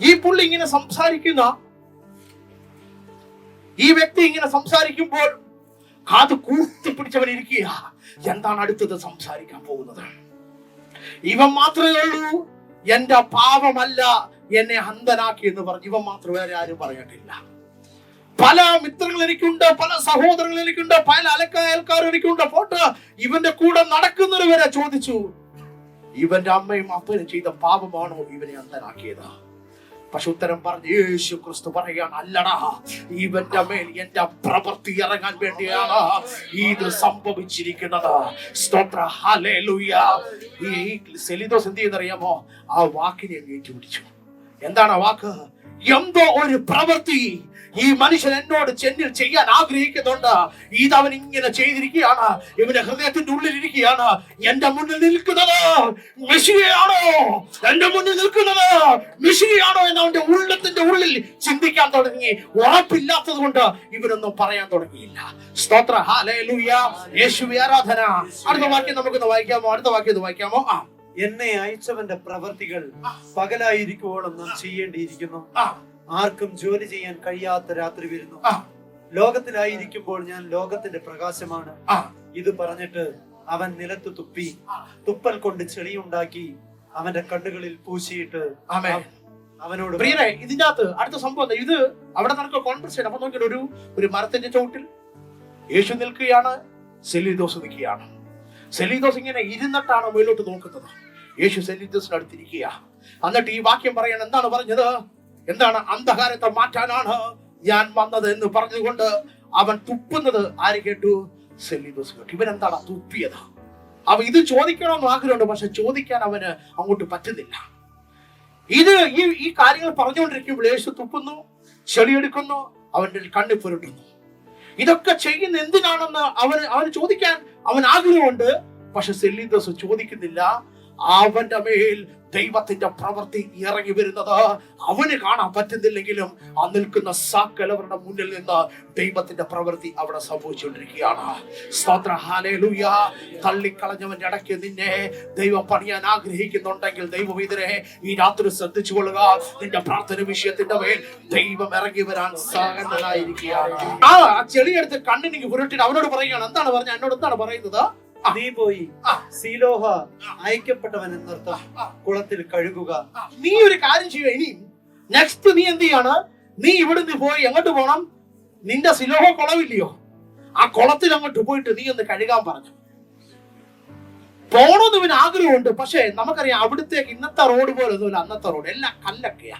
ഈ പുള്ളി ഇങ്ങനെ സംസാരിക്കുന്ന ഈ വ്യക്തി ഇങ്ങനെ സംസാരിക്കുമ്പോൾ കാത് കൂട്ടിപ്പിടിച്ചവൻ ഇരിക്കുക എന്താണ് അടുത്തത് സംസാരിക്കാൻ പോകുന്നത്? ഇവൻ മാത്രമേ ഉള്ളൂ. എന്റെ പാപമല്ല എന്നെ അന്ധനാക്കി എന്ന് പറഞ്ഞു. ഇവൻ മാത്രം വേറെ ആരും പറയട്ടില്ല പല മിത്രങ്ങൾ എനിക്കുണ്ട് പല സഹോദരങ്ങൾ എനിക്കുണ്ട് പല അലക്കായൽക്കാർ എനിക്കുണ്ട്. പോട്ട് ഇവന്റെ കൂടെ നടക്കുന്നവരെ വരെ ചോദിച്ചു. ഇവന്റെ അമ്മയും അപ്പനും ചെയ്ത പാപമാണോ ഇവനെ അന്ധനാക്കിയത്? പക്ഷെ ഉത്തരം പറഞ്ഞു യേശു ക്രിസ്തു പറയുകയാണ് അല്ലടാ ഇവന്റെ മേൽ എന്റെ പ്രവൃത്തി ഇറങ്ങാൻ വേണ്ടിയാണ് ഇത് സംഭവിച്ചിരിക്കുന്നത്. സ്തോത്ര ഈ സെലിദോസ് എന്ത് ചെയ്യുന്നറിയാമോ? ആ വാക്കിനെ ഏറ്റുപിടിച്ചു എന്താണ് ആ വാക്ക്? എന്തോ ഒരു പ്രവൃത്തി ഈ മനുഷ്യൻ എന്നോട് ചെന്നിൽ ചെയ്യാൻ ആഗ്രഹിക്കുന്നുണ്ട്. ഇത് അവൻ ഇങ്ങനെ ചെയ്തിരിക്കുകയാണ്. ഇവന്റെ ഹൃദയത്തിന്റെ ഉള്ളിൽ ഇരിക്കുകയാണ്. എന്റെ മുന്നിൽ നിൽക്കുന്നത് മിഷിയാണോ എന്റെ മുന്നിൽ നിൽക്കുന്നത് മിഷിയാണോ എന്ന് അവന്റെ ഉള്ളത്തിന്റെ ഉള്ളിൽ ചിന്തിക്കാൻ തുടങ്ങി. ഉറപ്പില്ലാത്തത് കൊണ്ട് ഇവനൊന്നും പറയാൻ തുടങ്ങിയില്ല. സ്തോത്ര. ഹാലേലൂയ യേശുവി ആരാധന. അടുത്ത വാക്യം നമുക്കൊന്ന് വായിക്കാമോ? അടുത്ത വാക്യം ഒന്ന് വായിക്കാമോ? ആ. എന്നെ അയച്ചവന്റെ പ്രവർത്തികൾ പകലായിരിക്കുവോളം നാം ചെയ്യേണ്ടിയിരിക്കുന്നു. ആർക്കും ജോലി ചെയ്യാൻ കഴിയാത്ത രാത്രി വരുന്നു. ലോകത്തിലായിരിക്കുമ്പോൾ ഞാൻ ലോകത്തിന്റെ പ്രകാശമാണ്. ഇത് പറഞ്ഞിട്ട് അവൻ നിലത്ത് തുപ്പി തുപ്പൽ കൊണ്ട് ചെളിയുണ്ടാക്കി അവന്റെ കണ്ണുകളിൽ പൂശിയിട്ട്. അവനോട് പ്രിയരെ ഇതിന്റെ അകത്ത് അടുത്ത സംഭവം? ഇത് അവിടെ നടക്കുക കോൺഫറൻസ് അപ്പൊ നോക്കിയിട്ട് ഒരു ഒരു മരത്തിന്റെ ചവിട്ടിൽ യേശു നിൽക്കുകയാണ് സെലിദോസ് നിൽക്കുകയാണ്. സെലിദോസ് ഇങ്ങനെ ഇരുന്നിട്ടാണ് മുകളിലോട്ട് നോക്കുന്നത്. യേശു സെലീദോസിന്റെ അടുത്തിരിക്കുക എന്നിട്ട് ഈ വാക്യം പറയണം. എന്താണ് പറഞ്ഞത്? എന്താണ് അന്ധകാരത്തെ മാറ്റാനാണ് ഞാൻ വന്നത് എന്ന് പറഞ്ഞുകൊണ്ട് അവൻ തുപ്പുന്നത്. ആര് കേട്ടു? സെലിബസ് കേട്ടു. ഇവൻ എന്താണ്? തുപ്പിയത്. അവ ഇത് ചോദിക്കണമെന്ന് ആഗ്രഹമുണ്ട് പക്ഷെ ചോദിക്കാൻ അവന് അങ്ങോട്ട് പറ്റുന്നില്ല. ഇത് ഈ ഈ കാര്യങ്ങൾ പറഞ്ഞുകൊണ്ടിരിക്കുമ്പോൾ യേശു തുപ്പുന്നു ചെളിയെടുക്കുന്നു അവന്റെ കണ്ണിൽ പുരട്ടുന്നു. ഇതൊക്കെ ചെയ്യുന്ന എന്തിനാണെന്ന് അവന് അവന് ചോദിക്കാൻ അവൻ ആഗ്രഹമുണ്ട് പക്ഷെ സെല്ലിദോസ് ചോദിക്കുന്നില്ല. അവന്റെ മേൽ ദൈവത്തിന്റെ പ്രവൃത്തി ഇറങ്ങി വരുന്നത്. അവന് കാണാൻ പറ്റുന്നില്ലെങ്കിലും ആ നിൽക്കുന്ന സകലവരുടെ മുന്നിൽ നിന്ന് ദൈവത്തിന്റെ പ്രവൃത്തി അവിടെ സംഭവിച്ചുകൊണ്ടിരിക്കുകയാണ്. സ്തോത്ര. തള്ളിക്കളഞ്ഞവന്റെ ഇടയ്ക്ക് നിന്നെ ദൈവം പണിയാൻ ആഗ്രഹിക്കുന്നുണ്ടെങ്കിൽ ദൈവം ഇതിനെ ഈ രാത്രി ശ്രദ്ധിച്ചു കൊള്ളുക നിന്റെ പ്രാർത്ഥന വിഷയത്തിന്റെ മേൽ ദൈവം ഇറങ്ങി വരാൻ സാഹനായിരിക്കുകയാണ് ആ ചെളിയെടുത്ത് കണ്ണിനെ പുരട്ടിട്ട് അവനോട് പറയുകയാണ്. എന്താണ് പറഞ്ഞ എന്നോട് എന്താണ് പറയുന്നത്? നീ പോയി. സീലോഹ അയക്കപ്പെട്ടവൻ എന്നർത്ഥം കുളത്തിൽ കഴുകുക. നീ ഒരു കാര്യം ചെയ്യുക ഇനി. നെക്സ്റ്റ് നീ എന്ത് ചെയ്യാണ്? നീ ഇവിടുന്ന് പോയി എങ്ങോട്ട് പോണം? നിന്റെ സിലോഹ കുളവില്ലയോ? ആ കുളത്തിൽ അങ്ങോട്ട് പോയിട്ട് നീ ഒന്ന് കഴുകാൻ പറഞ്ഞു. പോണമെന്ന് ഇവന് ആഗ്രഹമുണ്ട്. പക്ഷേ നമുക്കറിയാം അവിടുത്തേക്ക് ഇന്നത്തെ റോഡ് പോലെ ഒന്നുമില്ല. അന്നത്തെ റോഡ് എല്ലാം കല്ലൊക്കെയാ.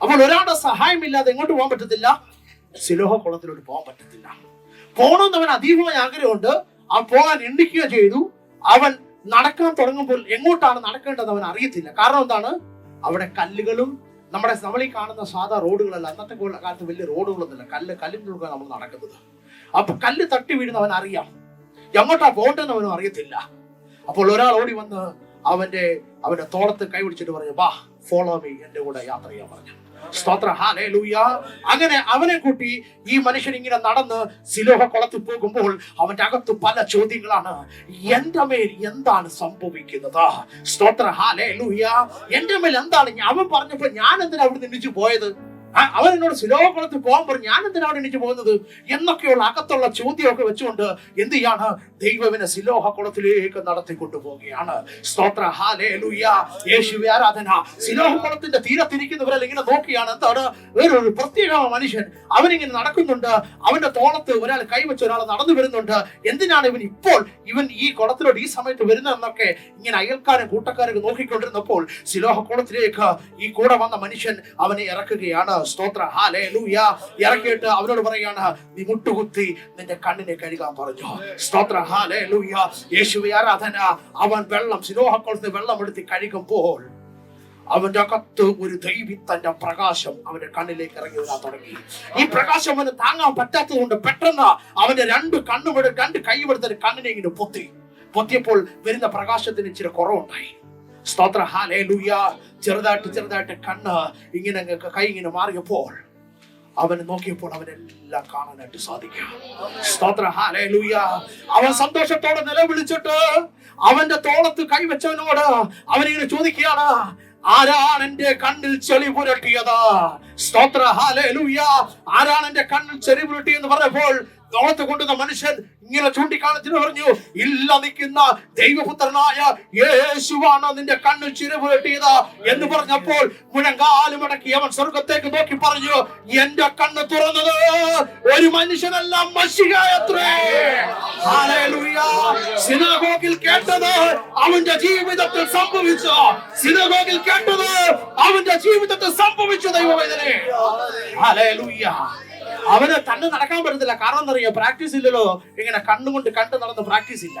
അപ്പോൾ ഒരാളുടെ സഹായമില്ലാതെ എങ്ങോട്ട് പോകാൻ പറ്റത്തില്ല? സിലോഹ കുളത്തിലോട്ട് പോകാൻ പറ്റത്തില്ല. പോണമെന്ന് അവൻ അതീവമായ ആഗ്രഹമുണ്ട്. പോകാൻ എണ്ണിക്കുക ചെയ്തു. അവൻ നടക്കാൻ തുടങ്ങുമ്പോൾ എങ്ങോട്ടാണ് നടക്കേണ്ടത് അവൻ അറിയത്തില്ല. കാരണം എന്താണ്? അവിടെ കല്ലുകളും നമ്മുടെ നമ്മൾ ഈ കാണുന്ന സാധാ റോഡുകളല്ല. അന്നത്തെ കാല- കാലത്ത് വലിയ റോഡുകളൊന്നുമില്ല. കല്ല് കല്ലിനുള്ള നമ്മൾ നടക്കുന്നത്. അപ്പൊ കല്ല് തട്ടി വീഴുന്ന അവൻ അറിയാം. എങ്ങോട്ടാ പോകേണ്ടെന്ന് അവനും അറിയത്തില്ല. അപ്പോൾ ഒരാൾ ഓടി വന്ന് അവന്റെ അവന്റെ തോളത്ത് കൈ പിടിച്ചിട്ട് പറഞ്ഞു വാ ഫോളോ മീ എന്റെ കൂടെ യാത്ര ചെയ്യാൻ പറഞ്ഞു. സ്തോത്ര. ഹാലേലൂയ അങ്ങനെ അവനെ കൂട്ടി ഈ മനുഷ്യൻ ഇങ്ങനെ നടന്ന് സിലോഹ കുളത്തിൽ പോകുമ്പോൾ അവന്റെ അകത്ത് പല ചോദ്യങ്ങളാണ്. എന്റെ മേൽ എന്താണ് സംഭവിക്കുന്നത്? സ്തോത്ര. ഹാലേലൂയ എന്റെ മേൽ എന്താണ്? അവൻ പറഞ്ഞപ്പോൾ ഞാൻ എന്തിനാ അവിടെ നിന്നിച്ചു പോയത്? അവൻ എന്നോട് സിലോഹ പോകാൻ പറഞ്ഞു ഞാൻ എന്തിനാണ് എനിക്ക് പോകുന്നത്? എന്നൊക്കെയുള്ള അകത്തുള്ള ചോദ്യമൊക്കെ വെച്ചുകൊണ്ട് എന്ത് ചെയ്യാണ്? ദൈവവിനെ സിലോഹ കുളത്തിലേക്ക് നടത്തിക്കൊണ്ടു പോവുകയാണ് സ്തോത്ര യേശുവെ ആരാധന. സിലോഹ കുളത്തിന്റെ തീരത്തിരിക്കുന്നവരെല്ലാം ഇങ്ങനെ നോക്കിയാണ്. എന്താണ്? വേറൊരു പ്രത്യേക മനുഷ്യൻ. അവനിങ്ങനെ നടക്കുന്നുണ്ട്. അവന്റെ തോളത്ത് ഒരാൾ കൈവച്ച് ഒരാൾ നടന്നു വരുന്നുണ്ട്. എന്തിനാണ് ഇവൻ ഇപ്പോൾ ഇവൻ ഈ കുളത്തിലോട്ട് ഈ സമയത്ത് വരുന്നതെന്നൊക്കെ ഇങ്ങനെ അയൽക്കാരും കൂട്ടക്കാരൊക്കെ നോക്കിക്കൊണ്ടിരുന്നപ്പോൾ സിലോഹ കുളത്തിലേക്ക് ഈ കൂടെ വന്ന മനുഷ്യൻ അവനെ ഇറക്കുകയാണ്. സ്തോത്ര. ഇറക്കിയിട്ട് അവരോട് പറയാണ് നീ മുട്ടുകുത്തി നിന്റെ കണ്ണിനെ കഴുകാൻ പറഞ്ഞു. സ്തോത്ര. ഹാലേ ലൂയ യേശുവെ ആരാധന. അവൻ വെള്ളം സിലോഹ വെള്ളം എടുത്ത് കഴുകുമ്പോൾ അവന്റെ അകത്ത് ഒരു ദൈവിത്തന്റെ പ്രകാശം അവന്റെ കണ്ണിലേക്ക് ഇറങ്ങി വരാൻ തുടങ്ങി. ഈ പ്രകാശം അവന് താങ്ങാൻ പറ്റാത്തത് കൊണ്ട് പെട്ടെന്ന് അവന്റെ രണ്ട് കണ്ണുമെടു രണ്ട് കൈമെടുത്ത കണ്ണിനെ ഇങ്ങനെ പൊത്തി. പൊത്തിയപ്പോൾ വരുന്ന പ്രകാശത്തിന് ഇച്ചിരി കുറവുണ്ടായി. സ്തോത്ര. ഹാലേ ലൂയ ചെറുതായിട്ട് ചെറുതായിട്ട് കണ്ണ് ഇങ്ങനെ കൈ ഇങ്ങനെ മാറിയപ്പോൾ അവൻ നോക്കിയപ്പോൾ അവനെല്ലാം കാണാനായിട്ട് സാധിക്കും. സ്തോത്ര. അവൻ സന്തോഷത്തോടെ നിലവിളിച്ചിട്ട് അവന്റെ തോളത്ത് കൈവച്ചവനോട് അവനിങ്ങനെ ചോദിക്കുകയാണ് ആരാണ് എന്റെ കണ്ണിൽ ചെളി പുരട്ടിയത്? സ്തോത്ര. ഹാലൂയ ആരാണ് എന്റെ കണ്ണിൽ ചെളി പുരട്ടി എന്ന് പറഞ്ഞപ്പോൾ തോളത്ത് കൊണ്ടുവന്ന മനുഷ്യൻ ഇങ്ങനെ ചൂണ്ടിക്കാണിച്ചിട്ട് പറഞ്ഞു ഇല്ല നിൽക്കുന്ന ദൈവപുത്രനായ യേശുവാണ് നിന്റെ കണ്ണ് ചിര പുരട്ടിയത് എന്ന് പറഞ്ഞപ്പോൾ മുഴങ്കാലും അടക്കി അവൻ സ്വർഗത്തേക്ക് നോക്കി പറഞ്ഞു എന്റെ കണ്ണ് തുറന്നത് ഒരു മനുഷ്യനല്ല മഷികയത്രേ സിനഗോഗിൽ കേട്ടത് അവന്റെ ജീവിതത്തിൽ സംഭവിച്ചു. സിനഗോഗിൽ കേട്ടത് അവന്റെ ജീവിതത്തിൽ സംഭവിച്ചു ദൈവവേദനെ അവന് തന്നെ നടക്കാൻ പറ്റത്തില്ല. കാരണം എന്താ അറിയാ പ്രാക്ടീസ് ഇല്ലല്ലോ. ഇങ്ങനെ കണ്ണുകൊണ്ട് കണ്ട് നടന്ന് പ്രാക്ടീസ് ഇല്ല.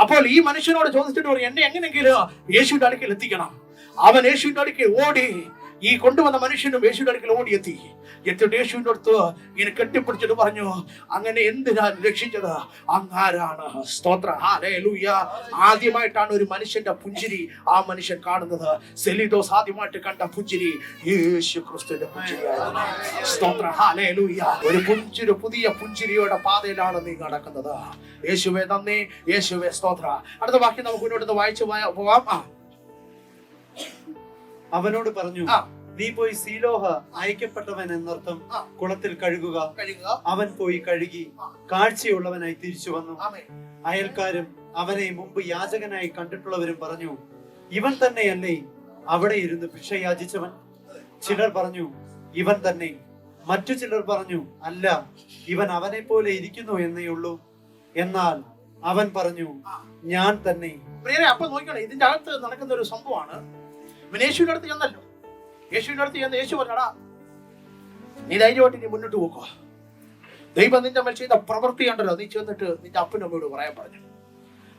അപ്പോൾ ഈ മനുഷ്യനോട് ചോദിച്ചിട്ട് പറയും എന്നെ എങ്ങനെയെങ്കിലും യേശുവിന്റെ അടുക്കൽ എത്തിക്കണം. അവൻ യേശുവിന്റെ അടുക്കൽ ഓടി. ഈ കൊണ്ടുവന്ന മനുഷ്യനും യേശുവിന്റെ അടുക്കൽ ഓടിയെത്തി. എത്തിയിട്ട് യേശുവിന്റെ അടുത്ത് ഇങ്ങനെ കെട്ടിപ്പിടിച്ചിട്ട് പറഞ്ഞു അങ്ങനെ എന്തിനാ രക്ഷിച്ചത്? അങ്ങാരാണ്? സ്തോത്ര. ആദ്യമായിട്ടാണ് ഒരു മനുഷ്യന്റെ പുഞ്ചിരി ആ മനുഷ്യൻ കാണുന്നത്. സെലിഡോസ് ആദ്യമായിട്ട് കണ്ട പുഞ്ചിരി യേശു ക്രിസ്തുവിന്റെ പുഞ്ചിരിയാണ് സ്തോത്ര ഒരു പുഞ്ചിരി പുതിയ പുഞ്ചിരിയുടെ പാതയിലാണ് നീ നടക്കുന്നത്. യേശുവെ നന്ദി. യേശുവെ സ്തോത്ര. അടുത്ത ബാക്കി നമുക്ക് മുന്നോട്ട് വായിച്ചു പോവാം. അവനോട് പറഞ്ഞു ആ. നീ പോയി സീലോഹ അയക്കപ്പെട്ടവൻ എന്നർത്ഥം. കുളത്തിൽ കഴുകുക. അവൻ പോയി കഴുകി. കാഴ്ചയുള്ളവനായി തിരിച്ചു വന്നു. അയൽക്കാരും അവനെ മുമ്പ് യാചകനായി കണ്ടിട്ടുള്ളവരും പറഞ്ഞു ഇവൻ തന്നെയല്ലേ അവിടെ ഇരുന്ന് ഭിക്ഷ യാചിച്ചവൻ? ചിലർ പറഞ്ഞു ഇവൻ തന്നെ. മറ്റു ചിലർ പറഞ്ഞു അല്ല ഇവൻ അവനെ പോലെ ഇരിക്കുന്നു എന്നേ ഉള്ളൂ. എന്നാൽ അവൻ പറഞ്ഞു ഞാൻ തന്നെ. പ്രിയരെ അപ്പൊ നോക്കണം ഇതിന്റെ അകത്ത് നടക്കുന്ന ഒരു സംഭവമാണ് അടുത്ത് ചെന്നല്ലോ. യേശുവിന്റെ അടുത്ത് ചെന്ന് യേശു പറഞ്ഞടാ നീ ധൈര്യമായിട്ട് നീ മുന്നോട്ട് പോക്കോ. ദൈവം നിന്റെ മേൽ ചെയ്ത പ്രവൃത്തി ഉണ്ടല്ലോ നീ ചെന്നിട്ട് നിന്റെ അപ്പനും അമ്മയോട് പറയാൻ പറഞ്ഞു.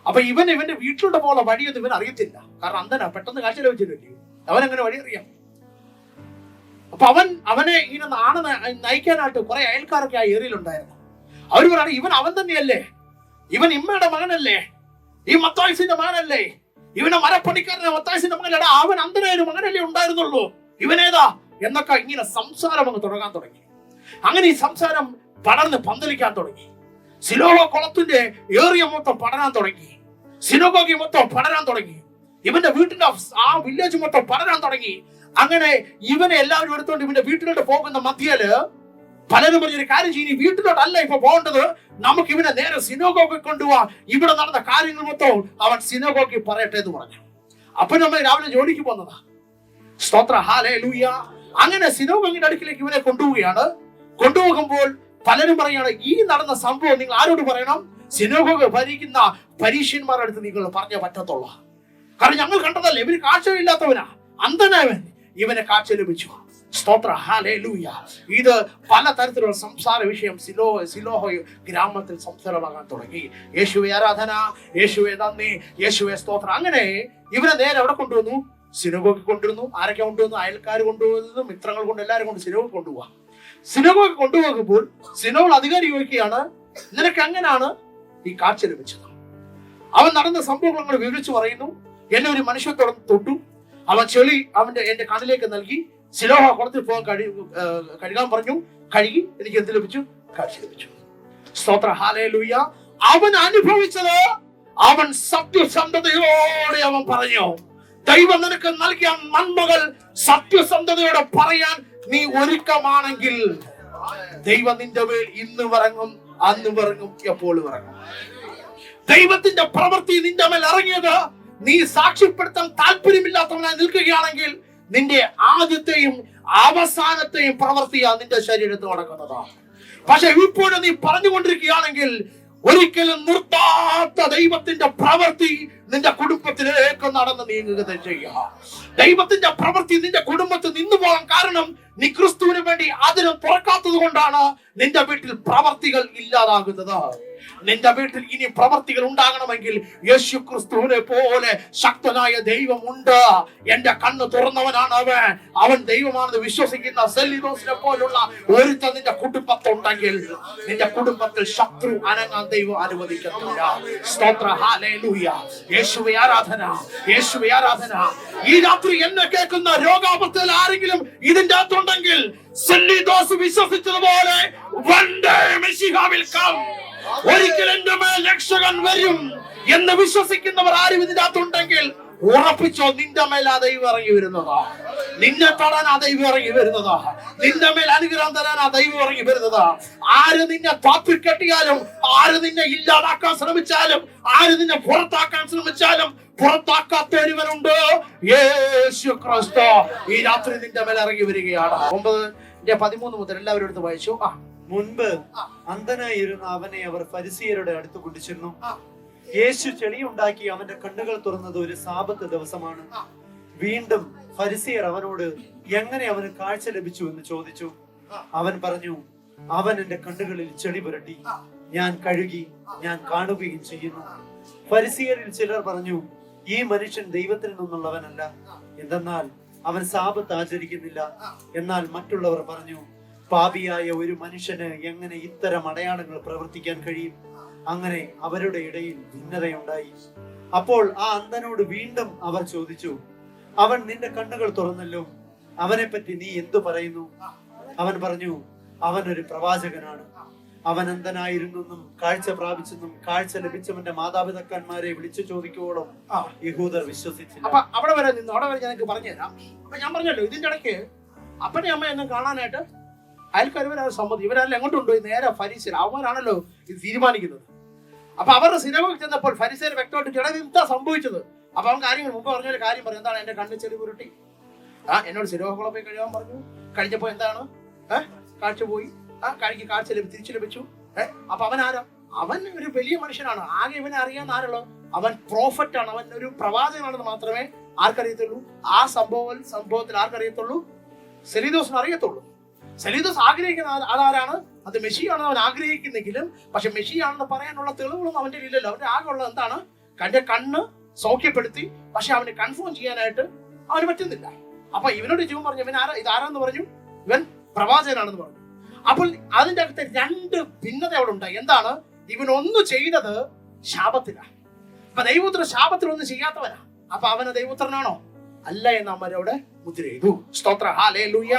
അപ്പൊ ഇവൻ ഇവന്റെ വീട്ടിലൂടെ പോകുന്ന വഴിയൊന്നും ഇവൻ അറിയത്തില്ല. കാരണം അന്തനാ പെട്ടെന്ന് കാഴ്ച ലഭിച്ചില്ലല്ലോ. അവൻ അങ്ങനെ വഴി അറിയാം. അപ്പൊ അവൻ അവനെ ഇങ്ങനെ നാണ നയിക്കാനായിട്ട് കുറെ അയൽക്കാരൊക്കെ ആ ഏരിയയിലുണ്ടായിരുന്നു അവർ പറയാണ് ഇവൻ അവൻ തന്നെയല്ലേ? ഇവൻ ഇമ്മയുടെ മകനല്ലേ? ഈ മത്തായുസിന്റെ മകനല്ലേ? ഇവനെ മരപ്പണിക്കാരനെ മത്തായുസിന്റെ മകനല്ലേ? അവൻ അന്തനായ ഒരു മകനല്ലേ ഉണ്ടായിരുന്നുള്ളൂ? ഇവനേതാ എന്നൊക്കെ ഇങ്ങനെ സംസാരം അങ്ങ് തുടങ്ങാൻ തുടങ്ങി. അങ്ങനെ ഈ സംസാരം പടർന്ന് പന്തലിക്കാൻ തുടങ്ങി. സിലോഹ കുളത്തിന്റെ ഏറിയ മൊത്തം പടരാൻ തുടങ്ങി. സിനോഗോഗി മൊത്തം പടരാൻ തുടങ്ങി. ഇവന്റെ വീട്ടിന്റെ ആ വില്ലേജ് മൊത്തം പടരാൻ തുടങ്ങി. അങ്ങനെ ഇവനെ എല്ലാവരും എടുത്തോണ്ട് ഇവന്റെ വീട്ടിലോട്ട് പോകുന്ന മധ്യയിൽ പലരും പറഞ്ഞൊരു കാര്യം ചെയ്യും. വീട്ടിലോട്ടല്ല ഇപ്പൊ പോകേണ്ടത്. നമുക്ക് ഇവനെ നേരെ സിനോഗോഗി കൊണ്ടുപോവാ ഇവിടെ നടന്ന കാര്യങ്ങൾ മൊത്തം അവൻ സിനോഗോഗി പറയട്ടെ എന്ന് പറഞ്ഞു. അപ്പൊ നമ്മൾ രാവിലെ ജോലിക്ക് പോകുന്നതാ. സ്തോത്ര. ഹാലേ ലൂയ അങ്ങനെ സിനോഗോഗിന്റെ അടുക്കിലേക്ക് ഇവനെ കൊണ്ടുപോവുകയാണ്. കൊണ്ടുപോകുമ്പോൾ പലരും പറയാണ് ഈ നടന്ന സംഭവം നിങ്ങൾ ആരോട് പറയണം? സിനോഗോഗ് ഭരിക്കുന്ന പരീക്ഷന്മാരുടെ അടുത്ത് നിങ്ങൾ പറഞ്ഞേ പറ്റത്തുള്ള. കാരണം ഞങ്ങൾ കണ്ടതല്ല ഇവർ കാഴ്ചയില്ലാത്തവനാ അന്ധനവൻ ഇവനെ കാഴ്ച ലഭിച്ചു. സ്തോത്ര. ഹാലേ ലൂയ ഇത് പല തരത്തിലുള്ള സംസാര വിഷയം സിലോ സിലോഹ ഗ്രാമത്തിൽ സംസാരമാകാൻ തുടങ്ങി. യേശുവെ ആരാധന യേശുവെ നന്ദി യേശുവെ സ്തോത്ര. അങ്ങനെ ഇവനെ നേരെ അവിടെ കൊണ്ടുവന്നു. സിനഗോഗിൽ കൊണ്ടുവന്നു. ആരൊക്കെ കൊണ്ടുവന്നു? അയൽക്കാർ കൊണ്ടുപോകുന്നു മിത്രങ്ങൾ കൊണ്ട് എല്ലാവരും കൊണ്ട് സിനഗോഗ് കൊണ്ടുപോവാ. സിനഗോഗ് കൊണ്ടുപോകുമ്പോൾ സിനോൾ അധികാരി ചോദിക്കുകയാണ് നിനക്ക് എങ്ങനെയാണ് ഈ കാഴ്ച ലഭിച്ചത്? അവൻ നടന്ന സംഭവങ്ങൾ വിവരിച്ചു പറയുന്നു. എന്നെ ഒരു മനുഷ്യത്തോടെ തൊട്ടു. അവൻ ചെളി അവന്റെ എന്റെ കണ്ണിലേക്ക് നൽകി. സിലോഹ കുളത്തിൽ പോകാൻ കഴി കഴുകാൻ പറഞ്ഞു. കഴുകി എനിക്ക് എന്ത് ലഭിച്ചു? കാഴ്ച ലഭിച്ചു. സ്തോത്ര. ഹാലയിലൂയ അവൻ അനുഭവിച്ചത് അവൻ സത്യസന്ധതയോടെ അവൻ പറഞ്ഞു. ദൈവം നിനക്ക് നൽകിയ നന്മകൾ സത്യസന്ധതയോടെ പറയാൻ നീ ഒരുക്കമാണെങ്കിൽ ദൈവം നിന്റെ മേൽ ഇന്ന് ഇറങ്ങും അന്ന് ഇറങ്ങും എപ്പോഴും ഇറങ്ങും ദൈവത്തിന്റെ പ്രവൃത്തി നിന്റെ മേൽ ഇറങ്ങിയത് നീ സാക്ഷ്യപ്പെടുത്താൻ താല്പര്യമില്ലാത്തവനായി നിൽക്കുകയാണെങ്കിൽ നിന്റെ ആദ്യത്തെയും അവസാനത്തെയും പ്രവൃത്തിയാ നിന്റെ ശരീരത്തിൽ നടക്കുന്നതാ. പക്ഷെ ഇപ്പോഴും നീ പറഞ്ഞുകൊണ്ടിരിക്കുകയാണെങ്കിൽ ഒരിക്കലും നിർത്താത്ത ദൈവത്തിന്റെ പ്രവൃത്തി നിന്റെ കുടുംബത്തിലേക്ക് നടന്ന് നീങ്ങുക ചെയ്യുക. ദൈവത്തിന്റെ പ്രവൃത്തി നിന്റെ കുടുംബത്തിൽ നിന്നു പോകാൻ കാരണം നീ ക്രിസ്തുവിന് വേണ്ടി അതിന് തുറക്കാത്തത് കൊണ്ടാണ് നിന്റെ വീട്ടിൽ പ്രവർത്തികൾ ഇല്ലാതാകുന്നത്. നിന്റെ വീട്ടിൽ ഇനി പ്രവർത്തികൾ ഉണ്ടാകണമെങ്കിൽ യേശു ക്രിസ്തുവിനെ പോലെ ശക്തനായ ദൈവമുണ്ട്. എന്റെ കണ്ണ് തുറന്നവനാണ് അവൻ. അവൻ ദൈവമാണെന്ന് വിശ്വസിക്കുന്ന സെല്ലിദോസിനെ പോലുള്ള ഒരുത്ത നിന്റെ കുടുംബത്തുണ്ടെങ്കിൽ നിന്റെ കുടുംബത്തിൽ ശത്രു അനങ്ങാൻ ദൈവം അനുവദിക്കുന്നില്ല സ്തോത്ര യേശുവെ ആരാധന. യേശുവെ ആരാധന. ഈ രാത്രി എന്നെ കേൾക്കുന്ന രോഗാപത്തിൽ ആരെങ്കിലും ഇതിന്റെ അകത്തുണ്ടെങ്കിൽ സെല്ലിദോസ് വിശ്വസിച്ചതുപോലെ one day Messiah. ഒരിക്കൽ എന്റെ മേൽ രക്ഷകൻ വരും എന്ന് വിശ്വസിക്കുന്നവർ ആരും ഇതിനകത്തുണ്ടെങ്കിൽ ഉറപ്പിച്ചോ നിന്റെ മേൽ ആ ദൈവം ഇറങ്ങി വരുന്നതാ. നിന്നെ തൊടാൻ ആ ദൈവം ഇറങ്ങി വരുന്നതാ. നിന്റെ മേൽ അനുഗ്രഹം തരാൻ ആ ദൈവം ഇറങ്ങി വരുന്നതാ. ആര് നിന്നെ പാപ്പിൽ കെട്ടിയാലും ആര് നിന്നെ ഇല്ലാതാക്കാൻ ശ്രമിച്ചാലും ആര് നിന്നെ പുറത്താക്കാൻ ശ്രമിച്ചാലും പുറത്താക്കാത്ത ഒരുവനുണ്ട് യേശു ഈ രാത്രി നിന്റെ മേൽ ഇറങ്ങി വരികയാണ്. ഒമ്പത് പതിമൂന്ന് മുതൽ എല്ലാവരും എടുത്ത് വായിച്ചു. ആ. മുൻപ്. അന്ധനായിരുന്ന അവനെ അവർ പരിസീയരുടെ അടുത്ത് കൊണ്ടുചെന്നു. യേശു ചെളിയുണ്ടാക്കി അവന്റെ കണ്ണുകൾ തുറന്നത് ഒരു സാപത്ത് ദിവസമാണ്. വീണ്ടും ഫരിസിയർ അവനോട് എങ്ങനെ അവന് കാഴ്ച ലഭിച്ചു എന്ന് ചോദിച്ചു. അവൻ പറഞ്ഞു അവൻ എന്റെ കണ്ണുകളിൽ ചെളി പുരട്ടി. ഞാൻ കഴുകി ഞാൻ കാണുകയും ചെയ്യുന്നു. ഫരിസിയരിൽ ചിലർ പറഞ്ഞു ഈ മനുഷ്യൻ ദൈവത്തിൽ നിന്നുള്ളവനല്ല. എന്തെന്നാൽ അവൻ സാപത്ത് ആചരിക്കുന്നില്ല. എന്നാൽ മറ്റുള്ളവർ പറഞ്ഞു പാപിയായ ഒരു മനുഷ്യന് എങ്ങനെ ഇത്തരം അടയാളങ്ങൾ പ്രവർത്തിക്കാൻ കഴിയും? അങ്ങനെ അവരുടെ ഇടയിൽ ഭിന്നതയുണ്ടായി. അപ്പോൾ ആ അന്ധനോട് വീണ്ടും അവർ ചോദിച്ചു അവൻ നിന്റെ കണ്ണുകൾ തുറന്നല്ലോ. അവനെ പറ്റി നീ എന്തു പറയുന്നു? അവൻ പറഞ്ഞു അവൻ ഒരു പ്രവാചകനാണ്. അവൻ അന്ധനായിരുന്നെന്നും കാഴ്ച പ്രാപിച്ചെന്നും കാഴ്ച ലഭിച്ചവന്റെ മാതാപിതാക്കന്മാരെ വിളിച്ചു ചോദിക്കുവോളം യഹൂദർ വിശ്വസിച്ചില്ല. അപ്പൊ അവിടെ വരെ നിന്ന്. അവിടെ വരെ ഞാൻ നിങ്ങൾക്ക് പറഞ്ഞുതരാം. അപ്പൊ ഞാൻ പറഞ്ഞല്ലോ ഇതിന്റെ ഇടയ്ക്ക് അപ്പനെ അമ്മയെന്നും കാണാനായിട്ട് അയൽക്കാർ ഇവരാണ് സമ്മതി. ഇവരെല്ലാം എങ്ങോട്ട് കൊണ്ടുപോയി? നേരെ ഫരീസിൽ അവന്മാരാണല്ലോ ഇത് തീരുമാനിക്കുന്നത്. അപ്പൊ അവരുടെ സിനിമയിൽ ചെന്നപ്പോൾ ഫരീസർ വ്യക്തമായിട്ട് ഇത് എന്താ സംഭവിച്ചത്. അപ്പൊ അവൻ കാര്യങ്ങൾ മുമ്പ് പറഞ്ഞൊരു കാര്യം പറഞ്ഞു എന്താണ് എന്റെ കണ്ണ് ചെളി പുരട്ടി? ആ എന്നോട് സിനിമക്കുളം പോയി കഴിയാൻ പറഞ്ഞു. കഴിഞ്ഞപ്പോ എന്താണ്? ഏഹ് കാഴ്ച പോയി. ആ കാഴ്ച ലഭിച്ചു തിരിച്ചു ലഭിച്ചു. ഏഹ് അപ്പൊ അവൻ ആരാ? അവൻ ഒരു വലിയ മനുഷ്യനാണ്. ആകെ ഇവനെ അറിയാവുന്ന ആരുള്ളൂ? അവൻ പ്രോഫറ്റ് ആണ്. അവൻ ഒരു പ്രവാചകനാണെന്ന് മാത്രമേ ആർക്കറിയത്തുള്ളൂ. ആ സംഭവം സംഭവത്തിൽ ആർക്കറിയത്തുള്ളൂ? സെലിദോസിന് അറിയത്തുള്ളൂ. സെലീദോസ് ആഗ്രഹിക്കുന്ന അതാരാണ്? അത് മെഷിയാണെന്ന് അവൻ ആഗ്രഹിക്കുന്നെങ്കിലും പക്ഷെ മെഷിയാണെന്ന് പറയാനുള്ള തെളിവുകളൊന്നും അവന്റെ ഇല്ലല്ലോ അവന്റെ ആകെ ഉള്ളത് എന്താണ്? കന്റെ കണ്ണ് സൗഖ്യപ്പെടുത്തി പക്ഷെ അവന് കൺഫേം ചെയ്യാനായിട്ട് അവന് പറ്റുന്നില്ല. അപ്പൊ ഇവനോട് ജീവൻ പറഞ്ഞു ഇവൻ ആരാ? ഇതാരാന്ന് പറഞ്ഞു? ഇവൻ പ്രവാചകനാണെന്ന് പറഞ്ഞു. അപ്പോൾ അതിന്റെ അകത്ത് രണ്ട് ഭിന്നത അവിടെ ഉണ്ടായി. എന്താണ്? ഇവൻ ഒന്ന് ചെയ്തത് ശാപത്തിലാണ് അപ്പൊ ദൈവപുത്ര ശാപത്തിൽ ഒന്നും ചെയ്യാത്തവനാ. അപ്പൊ അവന് ദൈവപുത്രനാണോ? അല്ല എന്ന് അമ്മ അവിടെ മുദ്ര ചെയ്തു സ്തോത്ര. ഹാലേ ലൂയ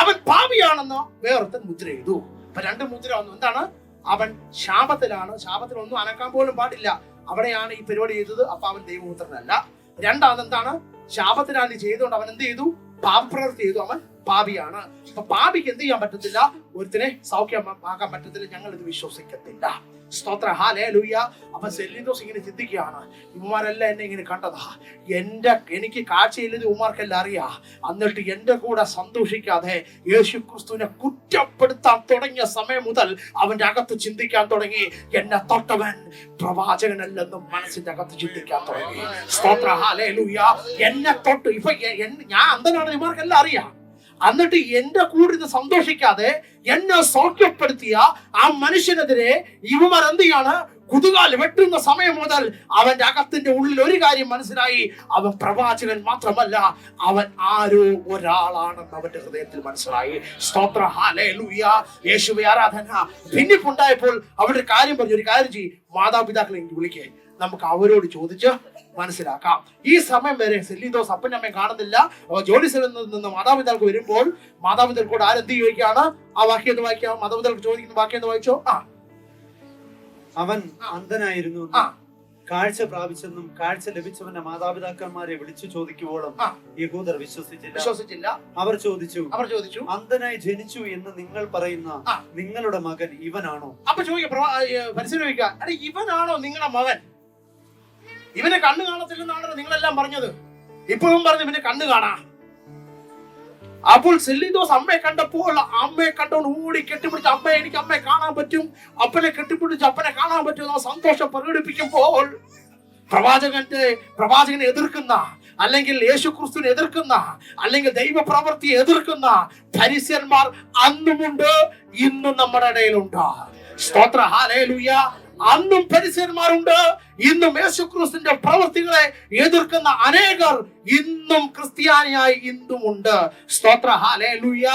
അവൻ പാപിയാണെന്ന് വേറൊരുത്തൻ മുദ്ര ചെയ്തു അപ്പൊ രണ്ട് മുദ്ര വന്നു. എന്താണ്? അവൻ ശാപത്തിലാണ്. ശാപത്തിൽ ഒന്നും അനക്കാൻ പോലും പാടില്ല. അവിടെയാണ് ഈ പരിപാടി ചെയ്തത്. അപ്പൊ അവൻ ദൈവപുത്രനല്ല. രണ്ടാമത് എന്താണ്? ശാപത്തിലാണ് ഈ ചെയ്തുകൊണ്ട് അവൻ എന്ത് ചെയ്തു? പാപപ്രവൃത്തി ചെയ്തു. അവൻ പാപിയാണ്. അപ്പൊ പാപിക്ക് എന്ത് ചെയ്യാൻ പറ്റത്തില്ല? ഒരുത്തിനെ സൗഖ്യമാക്കാൻ പറ്റത്തില്ല. ഞങ്ങൾ ഇത് വിശ്വസിക്കത്തില്ല. സ്തോത്ര. ഹാലേ ലൂയ അപ്പൊ സെല്ലിദോസ് ഇങ്ങനെ ചിന്തിക്കുകയാണ്. ഇവന്മാരെല്ലാം എന്നെ ഇങ്ങനെ കണ്ടതാ. എന്റെ എനിക്ക് കാഴ്ചയില്ലത് ഇവന്മാർക്കെല്ലാം അറിയാ. എന്നിട്ട് എന്റെ കൂടെ സന്തോഷിക്കാതെ യേശു ക്രിസ്തുവിനെ കുറ്റപ്പെടുത്താൻ തുടങ്ങിയ സമയം മുതൽ അവന്റെ അകത്ത് ചിന്തിക്കാൻ തുടങ്ങി. എന്നെ തൊട്ടവൻ പ്രവാചകനല്ലെന്നും മനസ്സിന്റെ അകത്ത് ചിന്തിക്കാൻ തുടങ്ങി. സ്തോത്ര. ഹാലേ ലൂയ എന്നെ തൊട്ട് ഇപ്പൊ ഞാൻ അന്തനാണ് ഇമാർക്കെല്ലാം അറിയാം. എന്നിട്ട് എന്റെ കൂടെ സന്തോഷിക്കാതെ എന്നെ സൗഖ്യപ്പെടുത്തിയ ആ മനുഷ്യനെതിരെ ഇവമർ എന്ത് ചെയ്യാണ്? കുതുകാൽ വെട്ടുന്ന സമയം മുതൽ അവന്റെ അകത്തിന്റെ ഉള്ളിൽ ഒരു കാര്യം മനസ്സിലായി. അവൻ പ്രവാചകൻ മാത്രമല്ല അവൻ ആരോ ഒരാളാണെന്ന് അവന്റെ ഹൃദയത്തിൽ മനസ്സിലായി. സ്തോത്ര. യേശുവെ ആരാധന. ഭിന്നിപ്പുണ്ടായപ്പോൾ അവരുടെ കാര്യം പറഞ്ഞു. ഒരു കാര്യം ചെയ്യും. മാതാപിതാക്കളെ എനിക്ക് വിളിക്കേ. നമുക്ക് അവരോട് ചോദിച്ച് മനസ്സിലാക്കാം. ഈ സമയം വരെ സെല്ലിദോസ് അപ്പനും അമ്മയും കാണുന്നില്ല. ജോലി സ്ഥലത്ത് നിന്ന് മാതാപിതാക്കൾക്ക് വരുമ്പോൾ മാതാപിതാക്കളോട് ആരെന്ത് ചോദിക്കുകയാണ്? ആ വാക്യം എന്ന് വായിക്കാം? മാതാപിതാക്കൾ ചോദിക്കുന്ന വാക്യം എന്ന് വായിച്ചോ? ആ. അവൻ അന്ധനായിരുന്നു ആ. കാഴ്ച പ്രാപിച്ചെന്നും കാഴ്ച ലഭിച്ചവന്റെ മാതാപിതാക്കന്മാരെ വിളിച്ചു ചോദിക്കുവോളം യഹൂദർ വിശ്വസിച്ചില്ല. വിശ്വസിച്ചില്ല. അവർ ചോദിച്ചു അവർ ചോദിച്ചു. അന്ധനായി ജനിച്ചു എന്ന് നിങ്ങൾ പറയുന്ന നിങ്ങളുടെ മകൻ ഇവനാണോ? അപ്പൊ ചോദിക്കാം അല്ലെ ഇവനാണോ നിങ്ങളുടെ മകൻ? ഇവന് കണ്ണ് കാണത്തില്ലെന്നാണല്ലോ നിങ്ങളെല്ലാം പറഞ്ഞത്. ഇപ്പോഴും പറഞ്ഞു ഇവന് കണ്ണ് കാണാ. അപ്പോൾ സെല്ലിദോസ് അമ്മയെ കണ്ടപ്പോൾ അമ്മയെ കണ്ടോണ്ട് ഓടി കെട്ടിപ്പിടിച്ച് അമ്മയെ എനിക്ക് അമ്മയെ കാണാൻ പറ്റും. അപ്പനെ കെട്ടിപ്പിടിച്ച് അപ്പനെ കാണാൻ പറ്റും സന്തോഷം പ്രകടിപ്പിക്കുമ്പോൾ പ്രവാചകന്റെ പ്രവാചകനെ എതിർക്കുന്ന അല്ലെങ്കിൽ യേശുക്രിസ്തുവിനെ എതിർക്കുന്ന അല്ലെങ്കിൽ ദൈവപ്രവൃത്തിയെ എതിർക്കുന്ന പരിസ്യന്മാർ അന്നുമുണ്ട് ഇന്നും നമ്മുടെ ഇടയിലുണ്ട്. സ്തോത്ര. ഹാലേലുയ അന്നും പരിസരന്മാരുണ്ട് ഇന്നും യേശുക്രിസ്തുവിന്റെ പ്രവൃത്തികളെ എതിർക്കുന്ന അനേകർ ഇന്നും ക്രിസ്ത്യാനിയായി ഇന്നും ഉണ്ട് സ്തോത്ര. ഹാലേ ലുയ്യ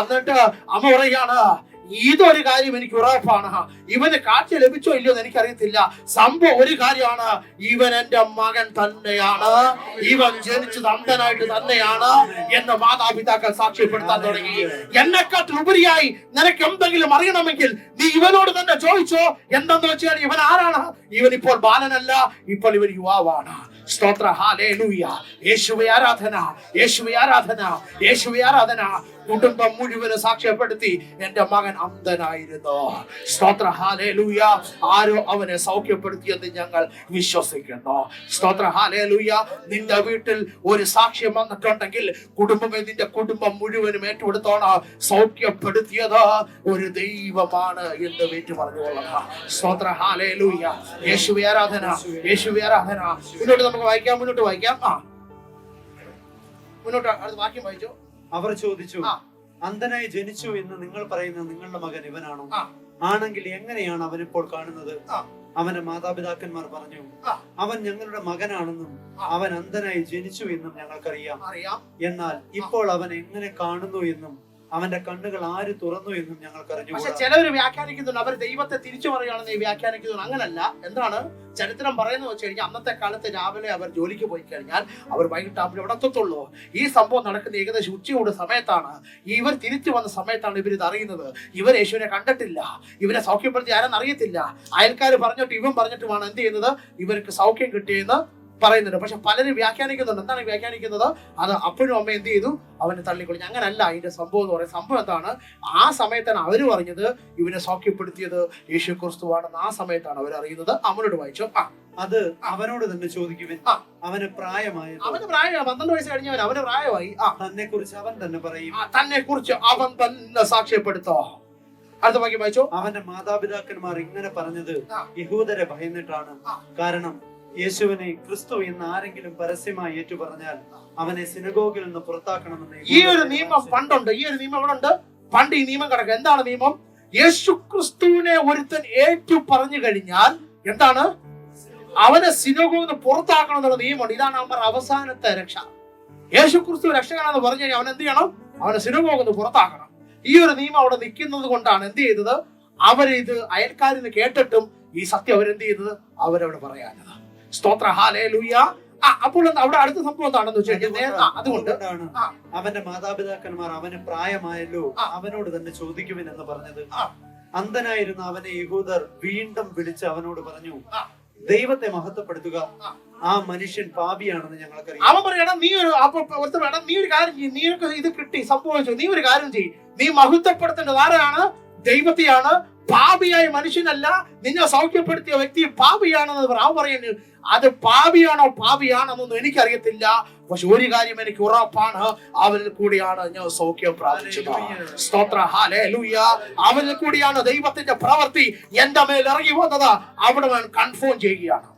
എന്നിട്ട് അമ്മ പറയാണ് ഇതൊരു കാര്യം എനിക്ക് ഉറപ്പാണ്. ഇവന് കാഴ്ച ലഭിച്ചോ ഇല്ലയോ എന്ന് എനിക്കറിയത്തില്ല. സംഭവം ഒരു കാര്യമാണ് ഇവൻ എന്റെ മകൻ തന്നെയാണ്. ഇവൻ ജനിച്ചത് അന്ധനായിട്ട് തന്നെയാണ് എന്ന് മാതാപിതാക്കൾ സാക്ഷ്യപ്പെടുത്താൻ തുടങ്ങി. എന്നെക്കാട്ടിൽ ഉപരിയായി നിനക്ക് എന്തെങ്കിലും അറിയണമെങ്കിൽ നീ ഇവനോട് തന്നെ ചോദിച്ചോ. എന്തെന്ന് വെച്ചാൽ ഇവൻ ആരാണ്? ഇവൻ ഇപ്പോൾ ബാലനല്ല ഇപ്പോൾ ഇവൻ യുവാവാണ്. സ്തോത്ര. ഹാലേലൂയ യേശുവെ ആരാധന. യേശുവെ ആരാധന. യേശുവെ ആരാധന. കുടുംബം മുഴുവനും സാക്ഷ്യപ്പെടുത്തി എന്റെ മകൻ അന്ധനായിരുന്നു. സ്തോത്ര. ഹാലേലൂയ ആരോ അവനെ സൗഖ്യപ്പെടുത്തിയെന്ന് ഞങ്ങൾ വിശ്വസിക്കുന്നു. സ്തോത്ര. ഹാലേലൂയ നിന്റെ വീട്ടിൽ ഒരു സാക്ഷ്യം വന്നിട്ടുണ്ടെങ്കിൽ കുടുംബമേ നിന്റെ കുടുംബം മുഴുവനും ഏറ്റെടുത്തോണ. സൗഖ്യപ്പെടുത്തിയത് ഒരു ദൈവമാണ് എന്ന് വീട്ടു പറഞ്ഞുകൊള്ളണം സ്തോത്ര. ഹാലേലൂയ യേശുവി ആരാധന. യേശുവി ആരാധന. മുന്നോട്ട് നമുക്ക് വായിക്കാം മുന്നോട്ട് വായിക്കാം. ആ. മുന്നോട്ട് അടുത്ത വാക്യം വായിച്ചോ. അവർ ചോദിച്ചു. അന്ധനായി ജനിച്ചു എന്ന് നിങ്ങൾ പറയുന്ന നിങ്ങളുടെ മകൻ ഇവനാണോ. ആണെങ്കിൽ എങ്ങനെയാണ് അവൻ ഇപ്പോൾ കാണുന്നത് അവന്റെ മാതാപിതാക്കന്മാർ പറഞ്ഞു അവൻ ഞങ്ങളുടെ മകനാണെന്നും. അവൻ അന്ധനായി ജനിച്ചു എന്നും ഞങ്ങൾക്കറിയാം എന്നാൽ ഇപ്പോൾ അവൻ എങ്ങനെ കാണുന്നു എന്നും അവന്റെ കണ്ണുകൾ ആര് തുറന്നു എന്നും ഞങ്ങൾക്ക് പക്ഷെ ചിലവര് വ്യാഖ്യാനിക്കുന്നുണ്ട്. അവർ ദൈവത്തെ തിരിച്ചു പറയുകയാണെന്ന് വ്യാഖ്യാനിക്കുന്നു അങ്ങനല്ല. എന്താണ്? ചരിത്രം പറയുന്നത് വെച്ച് കഴിഞ്ഞാൽ അന്നത്തെ കാലത്ത് രാവിലെ അവർ ജോലിക്ക് പോയി കഴിഞ്ഞാൽ അവർ വൈകിട്ടാകുമ്പോൾ ഇവിടെ എത്തത്തുള്ളൂ. ഈ സംഭവം നടക്കുന്ന ഏകദേശം ഉച്ചയോട് സമയത്താണ്. ഇവർ തിരിച്ചു വന്ന സമയത്താണ് ഇവർ ഇത് അറിയുന്നത്. ഇവർ യേശുവിനെ കണ്ടിട്ടില്ല. ഇവരെ സൗഖ്യപ്പെടുത്തി ആരെന്ന് അറിയത്തില്ല. അയൽക്കാർ പറഞ്ഞിട്ട് ഇവൻ പറഞ്ഞിട്ടുമാണ് എന്ത് ചെയ്യുന്നത്? ഇവർക്ക് സൗഖ്യം കിട്ടിയെന്ന് പറയുന്നുണ്ട്. പക്ഷെ പലരും വ്യാഖ്യാനിക്കുന്നുണ്ട്. എന്താണ് വ്യാഖ്യാനിക്കുന്നത്? അത് അപ്പനും അമ്മ എന്ത് ചെയ്തു? അവനെ തള്ളിക്കൊള്ളി അങ്ങനല്ല അതിന്റെ സംഭവം എന്ന് പറയുന്നത്. സംഭവം എന്താണ്? ആ സമയത്താണ് അവർ പറഞ്ഞത് ഇവനെ സൗഖ്യപ്പെടുത്തിയത് യേശു ക്രിസ്തുവാണെന്ന് ആ സമയത്താണ് അവർ അറിയുന്നത്. അവനോട് വായിച്ചു. ആ. അത് അവനോട് തന്നെ ചോദിക്കുവിൻ. ആ. അവന് പ്രായമായ അവന് പ്രായമായി പന്ത്രണ്ട് വയസ്സ് കഴിഞ്ഞവൻ അവന് പ്രായമായി. ആ. തന്നെ കുറിച്ച് അവൻ തന്നെ പറയും. തന്നെ കുറിച്ച് അവൻ തന്നെ സാക്ഷ്യപ്പെടുത്തോ. അടുത്ത വാക്യം വായിച്ചോ. അവന്റെ മാതാപിതാക്കന്മാർ ഇങ്ങനെ പറഞ്ഞത് യഹൂദരെ ഭയന്നിട്ടാണ്. കാരണം യേശുവിനെ ക്രിസ്തു എന്ന് ആരെങ്കിലും പരസ്യമായി ഏറ്റു പറഞ്ഞാൽ അവനെ സിനഗോഗിൽ നിന്ന് പുറത്താക്കണമെന്ന് ഈ ഒരു നിയമം പണ്ടുണ്ട്. ഈ ഒരു നിയമം ഇവിടെ ഉണ്ട് പണ്ട് ഈ നിയമം കിടക്കുക. എന്താണ് നിയമം? യേശു ക്രിസ്തുവിനെ ഒരുത്തൻ ഏറ്റു പറഞ്ഞു കഴിഞ്ഞാൽ എന്താണ്? അവനെ സിനോഗോന്ന് പുറത്താക്കണം എന്നുള്ള നിയമമുണ്ട്. ഇതാണ് അവർ അവസാനത്തെ രക്ഷ. യേശു ക്രിസ്തു രക്ഷകനാണെന്ന് പറഞ്ഞു കഴിഞ്ഞാൽ അവൻ എന്ത് ചെയ്യണം? അവനെ സിനോഗോന്ന് പുറത്താക്കണം. ഈ ഒരു നിയമം അവിടെ നിൽക്കുന്നത് കൊണ്ടാണ് എന്ത് ചെയ്തത്? അവരിത് അയൽക്കാരിൽ നിന്ന് കേട്ടിട്ടും ഈ സത്യം അവരെന്ത് ചെയ്തത് അവരവിടെ പറയാനത് സ്തോത്ര. ഹാലേ ലൂയ ആ അപ്പോൾ അവിടെ അടുത്ത സംഭവം എന്താണെന്ന് വെച്ച് കഴിഞ്ഞാൽ നേ- അതുകൊണ്ട് അവന്റെ മാതാപിതാക്കന്മാർ അവന് പ്രായമായല്ലോ അവനോട് തന്നെ ചോദിക്കുവിൻ എന്ന് പറഞ്ഞത്. അന്ധനായിരുന്ന അവനെ യഹൂദർ വീണ്ടും വിളിച്ച് അവനോട് പറഞ്ഞു ദൈവത്തെ മഹത്വപ്പെടുത്തുക. ആ. മനുഷ്യൻ പാപിയാണെന്ന് ഞങ്ങൾക്കറിയാം. അവൻ പറയണം നീ ഒരു വേണം നീ ഒരു കാര്യം ചെയ്യും നീ ഇത് കിട്ടി സംഭവിച്ചു നീ ഒരു കാര്യം ചെയ്യും. നീ മഹത്വപ്പെടുത്തേണ്ടത് ആരാണ്? ദൈവത്തെയാണ്. പാപിയായ മനുഷ്യനല്ല. നിന്നെ സൗഖ്യപ്പെടുത്തിയ വ്യക്തി പാപിയാണെന്ന് പ്രാവ് പറയുന്നു. അത് പാപിയാണോ പാപിയാണെന്നൊന്നും എനിക്കറിയത്തില്ല. പക്ഷെ ഒരു കാര്യം എനിക്ക് ഉറപ്പാണ്. അവനിൽ കൂടിയാണ് ഞാൻ സൗഖ്യം പ്രാപിച്ചത്. സ്തോത്ര. ഹാലേലൂയ അവനിൽ കൂടിയാണ് ദൈവത്തിന്റെ പ്രവൃത്തി എന്റെ മേൽ ഇറങ്ങി വന്നത്. അവിടെ കൺഫേം ചെയ്യുകയാണ്.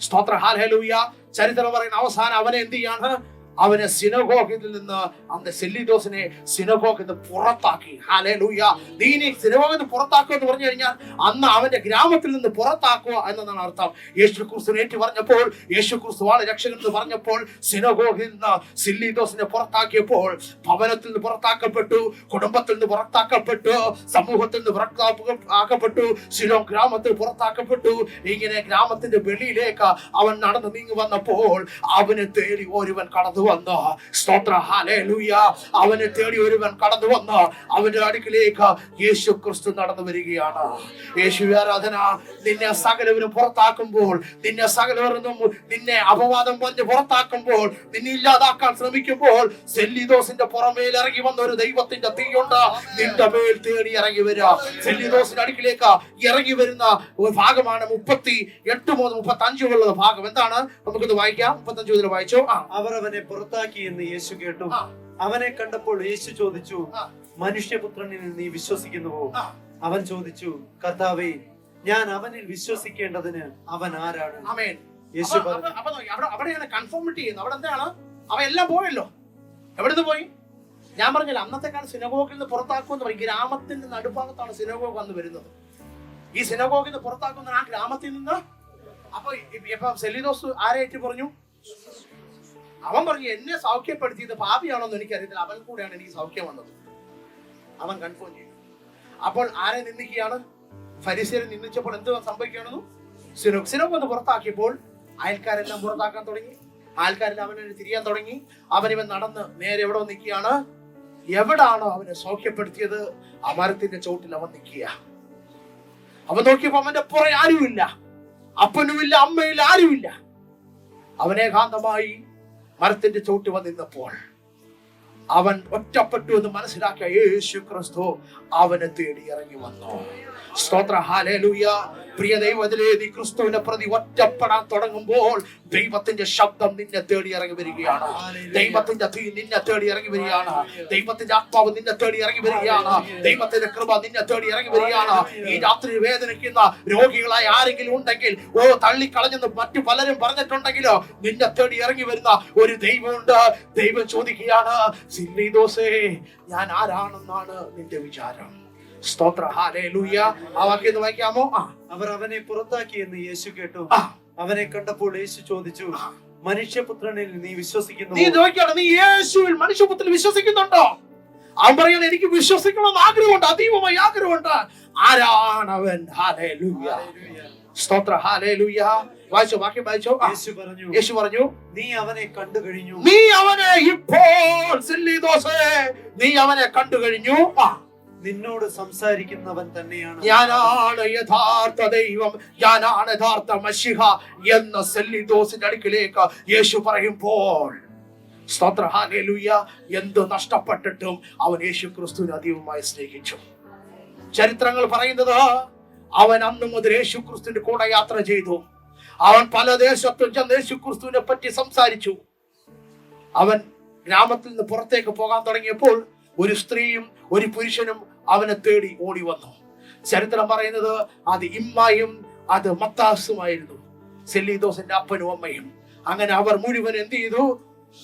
സ്തോത്ര. ഹാലേലൂയ ചരിത്രം പറയുന്ന അവസാനം അവനെ എന്ത് ചെയ്യാണ്? അവനെ സിനഗോഗിൽ നിന്ന് അന്ന് സെല്ലിഡോസിനെ സിനഗോഗിൽ നിന്ന് പുറത്താക്കി. ഹാലേ ലൂയ ദീനെ സിനഗോഗിൽ നിന്ന് പുറത്താക്കുക എന്ന് പറഞ്ഞു കഴിഞ്ഞാൽ അന്ന് അവന്റെ ഗ്രാമത്തിൽ നിന്ന് പുറത്താക്കുക എന്നതാണ് അർത്ഥം. യേശു ക്രിസ്തു ഏറ്റു പറഞ്ഞപ്പോൾ യേശു ക്രിസ്തുവാണ് രക്ഷകൻ എന്ന് പറഞ്ഞപ്പോൾ സിനഗോഗിൽ നിന്ന് സില്ലിഡോസിനെ പുറത്താക്കിയപ്പോൾ ഭവനത്തിൽ നിന്ന് പുറത്താക്കപ്പെട്ടു കുടുംബത്തിൽ നിന്ന് പുറത്താക്കപ്പെട്ടു സമൂഹത്തിൽ നിന്ന് പുറത്താക്കപ്പെട്ടു ശിലോം ഗ്രാമത്തിൽ പുറത്താക്കപ്പെട്ടു. ഇങ്ങനെ ഗ്രാമത്തിന്റെ വെളിയിലേക്ക് അവൻ നടന്നു നീങ്ങി വന്നപ്പോൾ അവനെ തേടി ഒരുവൻ കടന്നു വന്നു. സ്തോത്ര. ഹാലേലൂയ അവനെ തേടി ഒരുവൻ കടന്നു വന്ന്. അവന്റെ അടുക്കിലേക്ക് യേശു ക്രിസ്തു നടന്നു വരികയാണ്. യേശു ആരാധന നിന്നെ സകലവരും പുറത്താക്കുമ്പോൾ നിന്നെ സകലവരും നിന്നെ അപവാദം പറഞ്ഞ് പുറത്താക്കുമ്പോൾ നിന്നെ ഇല്ലാതാക്കാൻ ശ്രമിക്കുമ്പോൾ സെല്ലിദോസിന്റെ പുറമേൽ ഇറങ്ങി വന്ന ഒരു ദൈവത്തിന്റെ തീയുണ്ട്. നിന്റെ മേൽ തേടി ഇറങ്ങി വരിക സെല്ലിദോസിന്റെ അടുക്കിലേക്ക് ഇറങ്ങി വരുന്ന ഒരു ഭാഗമാണ് മുപ്പത്തി എട്ട് മുതൽ മുപ്പത്തി അഞ്ചുള്ള ഭാഗം. എന്താണ്? നമുക്കിത് വായിക്കാം. മുപ്പത്തി മുപ്പത്തഞ്ച് മുതൽ വായിച്ചോ? അവർ അവനെ പുറത്താക്കി എന്ന് യേശു കേട്ടു. അവനെ കണ്ടപ്പോൾ യേശു ചോദിച്ചു. മനുഷ്യപുത്രനിൽ നീ വിശ്വസിക്കുന്നുവോ? അവൻ ചോദിച്ചു കർത്താവേ ഞാൻ അവനിൽ വിശ്വസിക്കേണ്ടതിന് അവൻ ആരാണ്? യേശു അവിടെയാണ് കൺഫോമിറ്റി ചെയ്യുന്നത് അവിടെ എന്താണ്? അവ എല്ലാം പോയല്ലോ. എവിടുന്ന് പോയി? ഞാൻ പറഞ്ഞില്ല അന്നത്തെ കാലം സിനഗോഗിൽ നിന്ന് പുറത്താക്കുമെന്ന് പറയും. ഗ്രാമത്തിന്റെ നടുഭാഗത്താണ് സിനഗോഗ് വന്ന് വരുന്നത്. ഈ സിനഗോഗിൽ നിന്ന് പുറത്താക്കുന്ന ആ ഗ്രാമത്തിൽ നിന്ന് അപ്പൊ ഇപ്പൊ സെലിദോസ് ആരായിട്ട് പറഞ്ഞു? അവൻ പറഞ്ഞു എന്നെ സൗഖ്യപ്പെടുത്തിയത് പാപിയാണോന്ന് എനിക്കറിയത്തില്ല. അവൻ കൂടെയാണ് എനിക്ക് സൗഖ്യം വന്നത്. അവൻ കൺഫേം ചെയ്തു. അപ്പോൾ ആരെ നിന്ദിക്കുകയാണ്? ഫരിസേരെ നിന്ദിച്ചപ്പോൾ എന്ത് സംഭവിക്കണമെന്നു സിനോ സിനോ ഒന്ന് പുറത്താക്കിയപ്പോൾ അയൽക്കാരെല്ലാം പുറത്താക്കാൻ തുടങ്ങി. ആൾക്കാരെല്ലാം അവനെ തിരിയാൻ തുടങ്ങി. അവനിവൻ നടന്ന് നേരെ എവിടെ നിൽക്കുകയാണ്? എവിടാണോ അവനെ സൗഖ്യപ്പെടുത്തിയത്? ആ മരത്തിന്റെ ചോട്ടിൽ അവൻ നിൽക്കുക. അവൻ നോക്കിയപ്പോ അവന്റെ പുറ ആരുമില്ല. അപ്പനുമില്ല അമ്മയില്ല ആരുമില്ല. അവനേകാന്തമായി മരത്തിന്റെ ചോട്ട് വന്നിരുന്നപ്പോൾ അവൻ ഒറ്റപ്പെട്ടു എന്ന് മനസ്സിലാക്കിയ യേശു ക്രിസ്തു അവനെ തേടി ഇറങ്ങി വന്നു. സ്തോത്ര. ഹാലേലൂയ പ്രിയ ദൈവത്തിലേതി ക്രിസ്തുവിനെ പ്രതി ഒറ്റപ്പെടാൻ തുടങ്ങുമ്പോൾ ദൈവത്തിന്റെ ശബ്ദം നിന്നെ തേടി ഇറങ്ങി വരികയാണ്. ദൈവത്തിന്റെ തീ നിന്നെ തേടി ഇറങ്ങി വരികയാണ്. ദൈവത്തിന്റെ ആത്മാവ് നിന്നെ തേടി ഇറങ്ങി വരികയാണ്. ദൈവത്തിന്റെ കൃപ നിന്നെ തേടി ഇറങ്ങി വരികയാണ്. ഈ രാത്രി വേദനിക്കുന്ന രോഗികളായി ആരെങ്കിലും ഉണ്ടെങ്കിൽ ഓ തള്ളിക്കളഞ്ഞെന്ന് മറ്റു പലരും പറഞ്ഞിട്ടുണ്ടെങ്കിലോ നിന്നെ തേടി ഇറങ്ങി വരുന്ന ഒരു ദൈവമുണ്ട്. ദൈവം ചോദിക്കുകയാണ് ഞാൻ ആരാണെന്നാണ് നിന്റെ വിചാരം? സ്തോത്ര. ആ വാക്യം ഒന്ന് വായിക്കാമോ? അവർ അവനെ പുറത്താക്കി എന്ന് യേശു കേട്ടു. അവനെ കണ്ടപ്പോൾ യേശു ചോദിച്ചു മനുഷ്യപുത്രനിൽ നീ വിശ്വസിക്കുന്നു? നീ നോക്കിയാണ്? നീ യേശുവിൽ മനുഷ്യപുത്രൻ വിശ്വസിക്കുന്നുണ്ടോ? അവൻ പറയാണ് എനിക്ക് വിശ്വസിക്കണമെന്ന് ആഗ്രഹമുണ്ട്. അതീവമായി ആഗ്രഹമുണ്ട്. ആരാണ് അവൻ സ്തോത്ര. വായിച്ചോ വാക്യം വായിച്ചോ? യേശു പറഞ്ഞു യേശു പറഞ്ഞു നീ അവനെ കണ്ടു കഴിഞ്ഞു. നീ അവനെ ഇപ്പോൾ നീ അവനെ കണ്ടു കഴിഞ്ഞു. ആ. നിന്നോട് സംസാരിക്കുന്നവൻ തന്നെയാണ്. ഞാനാണ് യഥാർത്ഥ ദൈവം ഞാനാണ് യഥാർത്ഥ മഷിഹ എന്ന സെല്ലിദോസിന്റെ അടുക്കിലേക്ക് യേശു പറയുമ്പോൾ എന്ത് നഷ്ടപ്പെട്ടിട്ടും അവൻ യേശു ക്രിസ്തുവിനെ അതീവമായി സ്നേഹിച്ചു. ചരിത്രങ്ങൾ പറയുന്നത് അവൻ അന്ന് മുതൽ യേശു ക്രിസ്തുവിന്റെ കൂടെ യാത്ര ചെയ്തു. അവൻ പല ദേശത്തും ചെന്ന് യേശു ക്രിസ്തുവിനെ പറ്റി സംസാരിച്ചു. അവൻ ഗ്രാമത്തിൽ നിന്ന് പുറത്തേക്ക് പോകാൻ തുടങ്ങിയപ്പോൾ ഒരു സ്ത്രീയും ഒരു പുരുഷനും അവനെ തേടി ഓടി വന്നു. ചരിത്രം പറയുന്നത് അത് ഇമ്മായും അത് മത്താസുമായിരുന്നു. സെല്ലീദോസിന്റെ അപ്പനും അമ്മയും. അങ്ങനെ അവർ മുഴുവൻ എന്ത് ചെയ്തു?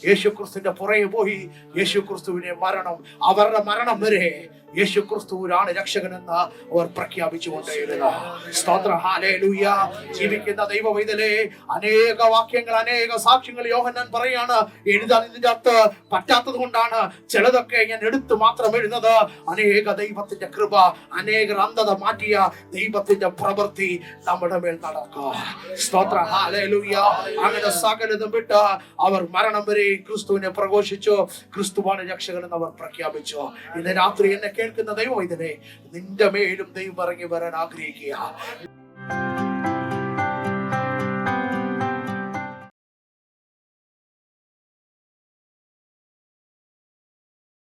യേശു ക്രിസ്തുവിന്റെ പുറകെ പോയി. യേശു ക്രിസ്തുവിനെ മരണം അവരുടെ മരണം വരെ യേശു ക്രിസ്തുവിനാണ് രക്ഷകനെന്ന് അവർ പ്രഖ്യാപിച്ചു കൊണ്ടേയിരുന്നു സ്തോത്ര. ഹാലേലൂയ ജീവിക്കുന്ന ദൈവവൈതലേ അനേക വാക്യങ്ങൾ അനേക സാക്ഷ്യങ്ങൾ യോഹന്നാൻ പറയാണ്. എഴുതാൻ ഇതിന്റെ അകത്ത് പറ്റാത്തത് കൊണ്ടാണ് ചിലതൊക്കെ ഞാൻ എടുത്തു മാത്രം എഴുതുന്നത്. അനേക ദൈവത്തിന്റെ കൃപ അനേകർ അന്ധത മാറ്റിയ ദൈവത്തിന്റെ പ്രവൃത്തി നമ്മുടെ മേൽ നടക്കുക. അങ്ങനെ സകലതും വിട്ട് അവർ മരണം വരെ ക്രിസ്തുവിനെ പ്രഘോഷിച്ചു. ക്രിസ്തുവാണ് രക്ഷകൻ എന്ന് അവർ പ്രഖ്യാപിച്ചു. ഇന്ന് രാത്രി എന്നെ കേൾക്കുന്ന ദൈവം ഇതിനെ? നിന്റെ മേലും ദൈവം ഇറങ്ങി വരാൻ ആഗ്രഹിക്കുക